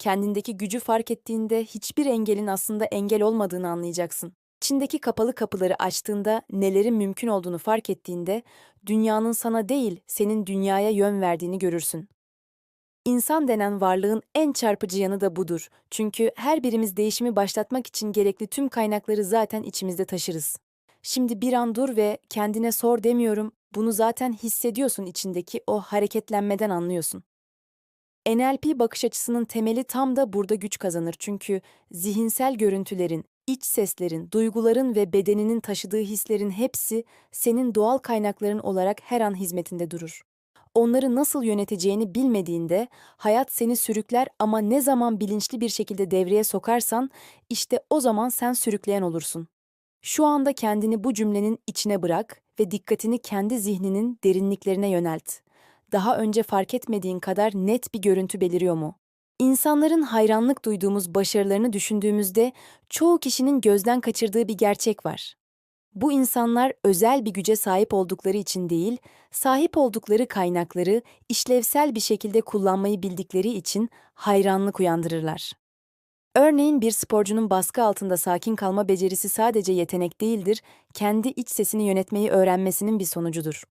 kendindeki gücü fark ettiğinde hiçbir engelin aslında engel olmadığını anlayacaksın. İçindeki kapalı kapıları açtığında nelerin mümkün olduğunu fark ettiğinde dünyanın sana değil, senin dünyaya yön verdiğini görürsün. İnsan denen varlığın en çarpıcı yanı da budur. Çünkü her birimiz değişimi başlatmak için gerekli tüm kaynakları zaten içimizde taşırız. Şimdi bir an dur ve kendine sor demiyorum, bunu zaten hissediyorsun içindeki o hareketlenmeden anlıyorsun. NLP bakış açısının temeli tam da burada güç kazanır çünkü zihinsel görüntülerin, iç seslerin, duyguların ve bedeninin taşıdığı hislerin hepsi senin doğal kaynakların olarak her an hizmetinde durur. Onları nasıl yöneteceğini bilmediğinde hayat seni sürükler ama ne zaman bilinçli bir şekilde devreye sokarsan işte o zaman sen sürükleyen olursun. Şu anda kendini bu cümlenin içine bırak ve dikkatini kendi zihninin derinliklerine yönelt. Daha önce fark etmediğin kadar net bir görüntü beliriyor mu? İnsanların hayranlık duyduğumuz başarılarını düşündüğümüzde çoğu kişinin gözden kaçırdığı bir gerçek var. Bu insanlar özel bir güce sahip oldukları için değil, sahip oldukları kaynakları işlevsel bir şekilde kullanmayı bildikleri için hayranlık uyandırırlar. Örneğin bir sporcunun baskı altında sakin kalma becerisi sadece yetenek değildir, kendi iç sesini yönetmeyi öğrenmesinin bir sonucudur.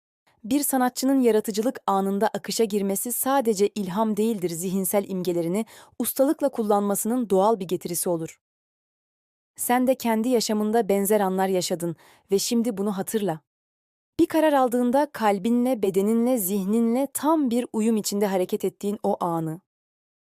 Bir sanatçının yaratıcılık anında akışa girmesi sadece ilham değildir, zihinsel imgelerini ustalıkla kullanmasının doğal bir getirisi olur. Sen de kendi yaşamında benzer anlar yaşadın ve şimdi bunu hatırla. Bir karar aldığında kalbinle, bedeninle, zihninle tam bir uyum içinde hareket ettiğin o anı.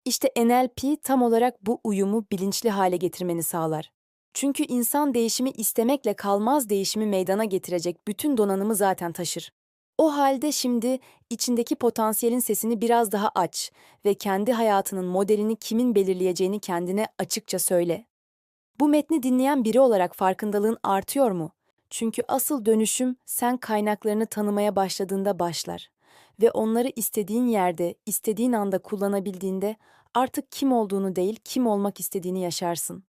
İşte NLP tam olarak bu uyumu bilinçli hale getirmeni sağlar. Çünkü insan değişimi istemekle kalmaz değişimi meydana getirecek bütün donanımı zaten taşır. O halde şimdi içindeki potansiyelin sesini biraz daha aç ve kendi hayatının modelini kimin belirleyeceğini kendine açıkça söyle. Bu metni dinleyen biri olarak farkındalığın artıyor mu? Çünkü asıl dönüşüm sen kaynaklarını tanımaya başladığında başlar ve onları istediğin yerde, istediğin anda kullanabildiğinde artık kim olduğunu değil, kim olmak istediğini yaşarsın.